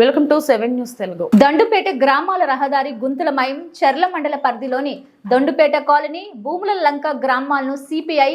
Welcome to seven news Telugu. Dandupeta గ్రామాల రహదారి గుంతలమయం చెర్ల మండల పరిధిలోని దండుపేట కాలనీ భూముల లంక గ్రామాలను సిపిఐ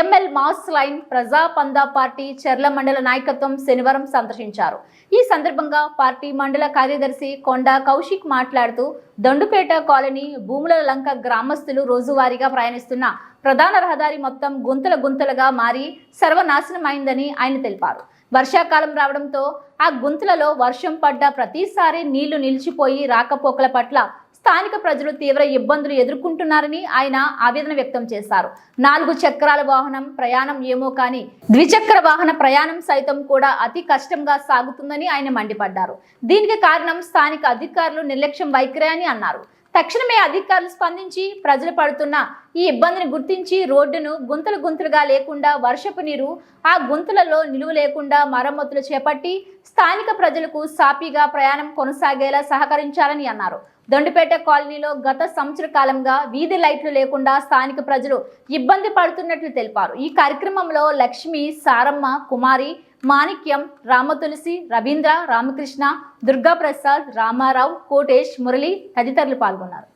ఎంఎల్ మాస్ లైన్ ప్రజా పందా పార్టీ చెర్ల మండల నాయకత్వం శనివారం సందర్శించారు. ఈ సందర్భంగా పార్టీ మండల కార్యదర్శి కొండ కౌశిక్ మాట్లాడుతూ దండుపేట కాలనీ భూముల లంక గ్రామస్తులు రోజువారీగా ప్రయాణిస్తున్న ప్రధాన రహదారి మొత్తం గుంతల గుంతలుగా మారి సర్వనాశనమైందని ఆయన తెలిపారు. వర్షాకాలం రావడంతో ఆ గుంతలలో వర్షం పడ్డ ప్రతిసారి నీళ్ళు నిలిచిపోయి రాకపోకల పట్ల స్థానిక ప్రజలు తీవ్ర ఇబ్బందులు ఎదుర్కొంటున్నారని ఆయన ఆవేదన వ్యక్తం చేశారు. నాలుగు చక్రాల వాహనం ప్రయాణం ఏమో కానీ ద్విచక్ర వాహన ప్రయాణం సైతం కూడా అతి కష్టంగా సాగుతుందని ఆయన మండిపడ్డారు. దీనికి కారణం స్థానిక అధికారులు నిర్లక్ష్యం వైఖరి అని అన్నారు. తక్షణమే అధికారులు స్పందించి ప్రజలు పడుతున్న ఈ ఇబ్బందిని గుర్తించి రోడ్డును గుంతలు గుంతలుగా లేకుండా వర్షపు నీరు ఆ గుంతలలో నిలువ లేకుండా మరమ్మతులు చేపట్టి స్థానిక ప్రజలకు సాపీగా ప్రయాణం కొనసాగేలా సహకరించాలని అన్నారు. దొండిపేట కాలనీలో గత సంవత్సర కాలంగా వీధి లైట్లు లేకుండా స్థానిక ప్రజలు ఇబ్బంది పడుతున్నట్లు తెలిపారు. ఈ కార్యక్రమంలో లక్ష్మి సారమ్మ కుమారి మాణిక్యం రామతులసి రవీంద్ర రామకృష్ణ దుర్గాప్రసాద్ రామారావు కోటేష్ మురళి తదితరులు పాల్గొన్నారు.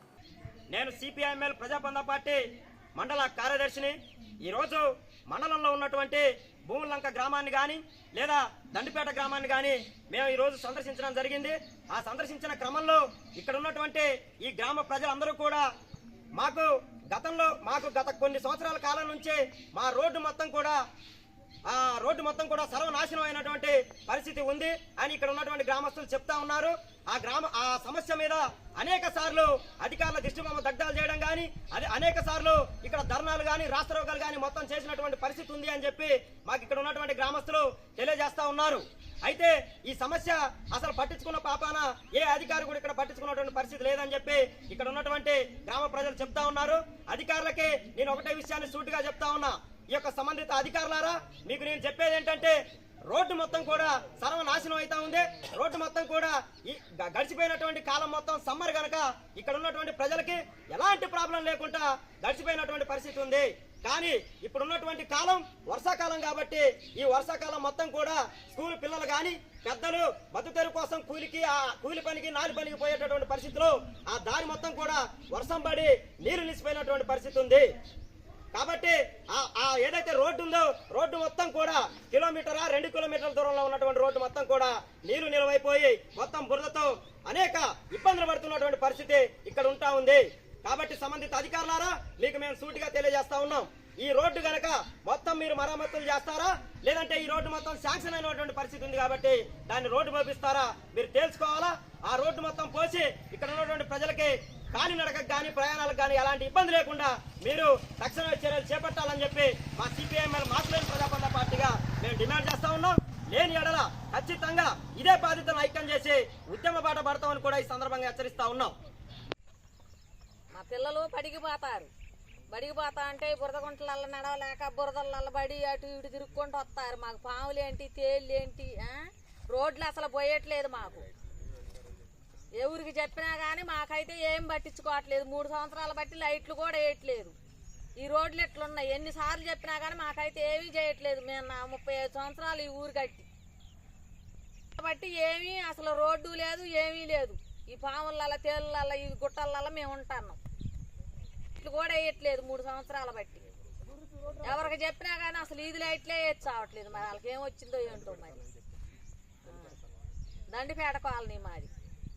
నేను సిపిఐఎంఎల్ ప్రజాబంధ పార్టీ మండల కార్యదర్శిని. ఈరోజు మండలంలో ఉన్నటువంటి భూములంక గ్రామాన్ని కానీ లేదా దండిపేట గ్రామాన్ని కానీ మేము ఈరోజు సందర్శించడం జరిగింది. ఆ సందర్శించిన క్రమంలో ఇక్కడ ఉన్నటువంటి ఈ గ్రామ ప్రజలందరూ కూడా మాకు గతంలో మాకు గత కొన్ని సంవత్సరాల కాలం నుంచి మా రోడ్డు మొత్తం కూడా ఆ రోడ్డు మొత్తం కూడా సర్వనాశనం అయినటువంటి పరిస్థితి ఉంది అని ఇక్కడ ఉన్నటువంటి గ్రామస్తులు చెప్తా ఉన్నారు. ఆ గ్రామ ఆ సమస్య మీద అనేక సార్లు అధికారుల దృష్టి బొమ్మ దగ్ధాలు చేయడం కానీ అది అనేక సార్లు ఇక్కడ ధర్నాలు కానీ రాష్ట్రోగాలు కానీ మొత్తం చేసినటువంటి పరిస్థితి ఉంది అని చెప్పి మాకు ఇక్కడ ఉన్నటువంటి గ్రామస్తులు తెలియజేస్తా ఉన్నారు. అయితే ఈ సమస్య అసలు పట్టించుకున్న పాపాన ఏ అధికారి కూడా ఇక్కడ పట్టించుకున్నటువంటి పరిస్థితి లేదని చెప్పి ఇక్కడ ఉన్నటువంటి గ్రామ ప్రజలు చెప్తా ఉన్నారు. అధికారులకి నేను ఒకటే విషయాన్ని సూటిగా చెప్తా ఉన్నా. ఈ యొక్క సంబంధిత అధికారులారా మీకు నేను చెప్పేది ఏంటంటే రోడ్డు మొత్తం కూడా సర్వనాశనం అవుతా ఉంది. రోడ్డు మొత్తం కూడా ఈ గడిచిపోయినటువంటి కాలం మొత్తం సమ్మర్ గనక ఇక్కడ ఉన్నటువంటి ప్రజలకి ఎలాంటి ప్రాబ్లం లేకుండా గడిచిపోయినటువంటి పరిస్థితి ఉంది. కానీ ఇప్పుడు ఉన్నటువంటి కాలం వర్షాకాలం కాబట్టి ఈ వర్షాకాలం మొత్తం కూడా స్కూల్ పిల్లలు కానీ పెద్దలు బతుతెరు కోసం కూలికి ఆ కూలి పనికి నాలి పనికి పోయేటటువంటి పరిస్థితులు ఆ దారి మొత్తం కూడా వర్షం పడి నీరు నిలిచిపోయినటువంటి పరిస్థితి ఉంది. కాబట్టి ఆ- ఆ ఏదైతే రోడ్డు ఉందో రోడ్డు మొత్తం కూడా కిలోమీటరా రెండు కిలోమీటర్ల దూరంలో ఉన్నటువంటి రోడ్డు మొత్తం కూడా నీరు నిలవైపోయి మొత్తం బురదతో అనేక ఇబ్బందులు పడుతున్నటువంటి పరిస్థితి ఇక్కడ ఉంటా ఉంది. కాబట్టి సంబంధిత అధికారులారా మీకు మేము సూటిగా తెలియజేస్తా ఉన్నాం. ఈ రోడ్డు గనక మొత్తం మీరు మరమ్మతులు చేస్తారా? లేదంటే ఈ రోడ్డు మొత్తం శాంక్షన్ అయినటువంటి పరిస్థితి ఉంది కాబట్టి దాన్ని రోడ్డు పంపిస్తారా మీరు తేల్చుకోవాలా? ఆ రోడ్డు మొత్తం పోసి ఇక్కడ ఉన్నటువంటి ప్రజలకి కాలినడకకు కానీ ప్రయాణాలకు కానీ ఎలాంటి ఇబ్బంది లేకుండా మీరు తక్షణ చర్యలు చేపట్టాలని చెప్పి మా సిపిఐఎంఎల్ మాసులేని ప్రజాపంద పార్టీగా మేము డిమాండ్ చేస్తా ఉన్నాం. లేని ఎడల ఖచ్చితంగా ఇదే బాధ్యతను ఐక్యం చేసి ఉద్యమ బాట పడతామని కూడా ఈ సందర్భంగా హెచ్చరిస్తా ఉన్నాం. మా పిల్లలు పడిగిపోతారు పోతారు అంటే బురద నడవలేక బురదలల్ల బడి అటు ఇటు తిరుక్కుంటూ వస్తారు. మాకు పాములు ఏంటి తేళ్ళు ఏంటి రోడ్లు అసలు పోయట్లేదు మాకు. ఊరికి చెప్పినా కానీ మాకైతే ఏం పట్టించుకోవట్లేదు. మూడు సంవత్సరాల బట్టి లైట్లు కూడా వేయట్లేదు. ఈ రోడ్లు ఎట్లున్నాయి? ఎన్నిసార్లు చెప్పినా కానీ మాకైతే ఏమీ చేయట్లేదు. మేము నా ముప్పై ఐదు సంవత్సరాలు ఈ ఊరు కట్టి. కాబట్టి ఏమీ అసలు రోడ్డు లేదు ఏమీ లేదు. ఈ పాములల్ల తేళ్ళల్ల ఈ గుట్టలల్ల మేము ఉంటున్నాం. ఇట్లు కూడా వేయట్లేదు మూడు సంవత్సరాల బట్టి. ఎవరికి చెప్పినా కానీ అసలు ఇది లైట్లే వేసి మరి వాళ్ళకి ఏం వచ్చిందో ఏంటో మరి. దండిపేట కాలనీ మాది.